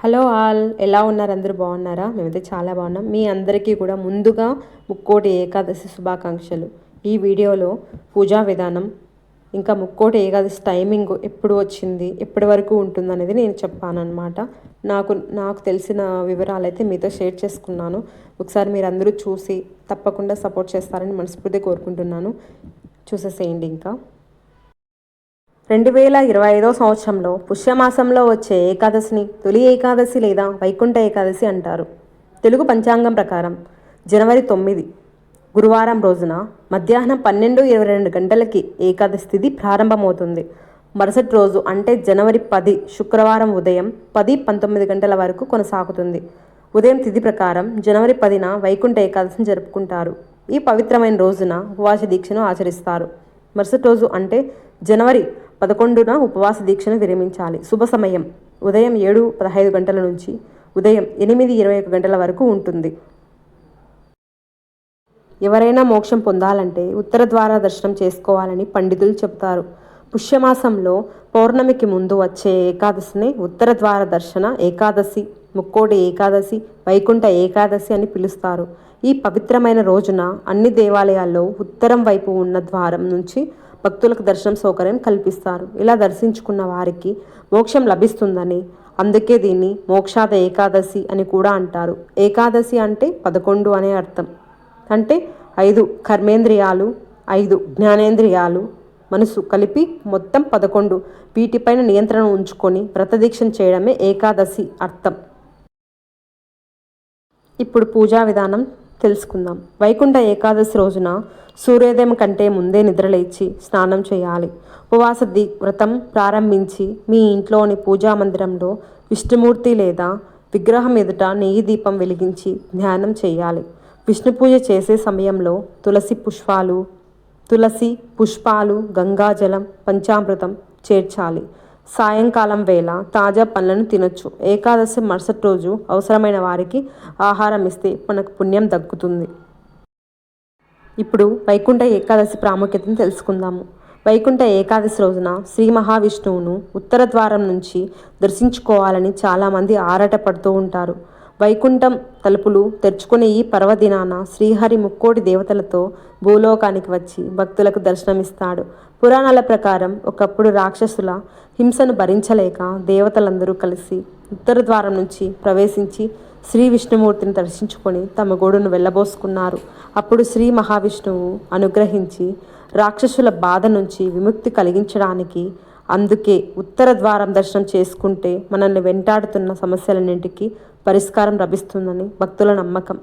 Hello all ఎలా ఉన్నారు? అందరూ బాగున్నారా? మేమైతే చాలా బాగున్నాం. మీ అందరికీ కూడా ముందుగా ముక్కోటి ఏకాదశి శుభాకాంక్షలు. ఈ వీడియోలో పూజా విధానం ఇంకా ముక్కోటి ఏకాదశి టైమింగ్ ఎప్పుడు వచ్చింది ఎప్పటి వరకు ఉంటుంది అనేది నేను చెప్పానమాట నాకు నాకు తెలిసిన వివరాలు అయితే మీతో షేర్ చేసుకున్నాను. ఒకసారి మీరు అందరూ చూసి తప్పకుండా సపోర్ట్ చేస్తారని మనస్ఫూర్తి కోరుకుంటున్నాను. చూసేసేయండి ఇంకా. రెండు వేల ఇరవై ఐదో సంవత్సరంలో పుష్యమాసంలో వచ్చే ఏకాదశిని తొలి ఏకాదశి లేదా వైకుంఠ ఏకాదశి అంటారు. తెలుగు పంచాంగం ప్రకారం జనవరి తొమ్మిది గురువారం రోజున మధ్యాహ్నం పన్నెండు ఇరవై రెండు గంటలకి ఏకాదశి తిథి ప్రారంభమవుతుంది. మరుసటి రోజు అంటే జనవరి పది శుక్రవారం ఉదయం పది పంతొమ్మిది గంటల వరకు కొనసాగుతుంది. ఉదయం తిథి ప్రకారం జనవరి పదిన వైకుంఠ ఏకాదశిని జరుపుకుంటారు. ఈ పవిత్రమైన రోజున ఉపవాస దీక్షను ఆచరిస్తారు. మరుసటి రోజు అంటే జనవరి పదకొండున ఉపవాస దీక్షను విరమించాలి. శుభ సమయం. ఉదయం ఏడు పదహైదు గంటల నుంచి ఉదయం ఎనిమిది ఇరవై ఒక గంటల వరకు ఉంటుంది. ఎవరైనా మోక్షం పొందాలంటే ఉత్తర ద్వార దర్శనం చేసుకోవాలని పండితులు చెబుతారు. పుష్యమాసంలో పౌర్ణమికి ముందు వచ్చే ఏకాదశిని ఉత్తర ద్వార దర్శన ఏకాదశి ముక్కోటి ఏకాదశి వైకుంఠ ఏకాదశి అని పిలుస్తారు. ఈ పవిత్రమైన రోజున అన్ని దేవాలయాల్లో ఉత్తరం వైపు ఉన్న ద్వారం నుంచి భక్తులకు దర్శనం సౌకర్యం కల్పిస్తారు. ఇలా దర్శించుకున్న వారికి మోక్షం లభిస్తుందని అందుకే దీన్ని మోక్షాద ఏకాదశి అని కూడా అంటారు. ఏకాదశి అంటే పదకొండు అనే అర్థం. అంటే ఐదు కర్మేంద్రియాలు ఐదు జ్ఞానేంద్రియాలు మనసు కలిపి మొత్తం పదకొండు. వీటిపైన నియంత్రణ ఉంచుకొని వ్రతదీక్షను చేయడమే ఏకాదశి అర్థం. ఇప్పుడు పూజా విధానం. తెలుసుకుందాం. వైకుంఠ ఏకాదశి రోజున సూర్యోదయం కంటే ముందే నిద్రలేచి స్నానం చేయాలి. ఉపవాస దీ వ్రతం ప్రారంభించి మీ ఇంట్లోని పూజా మందిరంలో విష్ణుమూర్తి లేదా విగ్రహం ఎదుట నెయ్యి దీపం వెలిగించి ధ్యానం చేయాలి. విష్ణు పూజ చేసే సమయంలో తులసి పుష్పాలు తులసి పుష్పాలు గంగాజలం పంచామృతం చేర్చాలి. సాయంకాలం వేళ తాజా పండ్లను తినొచ్చు. ఏకాదశి మరుసటి రోజు అవసరమైన వారికి ఆహారం ఇస్తే మనకు పుణ్యం దక్కుతుంది. ఇప్పుడు వైకుంఠ ఏకాదశి ప్రాముఖ్యతను తెలుసుకుందాము. వైకుంఠ ఏకాదశి రోజున శ్రీ మహావిష్ణువును ఉత్తర ద్వారం నుంచి దర్శించుకోవాలని చాలామంది ఆరాటపడుతూ ఉంటారు. వైకుంఠం తలుపులు తెరుచుకునే ఈ పర్వదినాన శ్రీహరి ముక్కోటి దేవతలతో భూలోకానికి వచ్చి భక్తులకు దర్శనమిస్తాడు. పురాణాల ప్రకారం ఒకప్పుడు రాక్షసుల హింసను భరించలేక దేవతలందరూ కలిసి ఉత్తర ద్వారం నుంచి ప్రవేశించి శ్రీ విష్ణుమూర్తిని దర్శించుకొని తమ గోడును వెళ్ళబోసుకున్నారు. అప్పుడు శ్రీ మహావిష్ణువు అనుగ్రహించి రాక్షసుల బాధ నుంచి విముక్తి కలిగించడానికి అందుకే ఉత్తర ద్వారం దర్శనం చేసుకుంటే మనల్ని వెంటాడుతున్న సమస్యలన్నింటికి పరిష్కారం లభిస్తుందని భక్తుల నమ్మకం.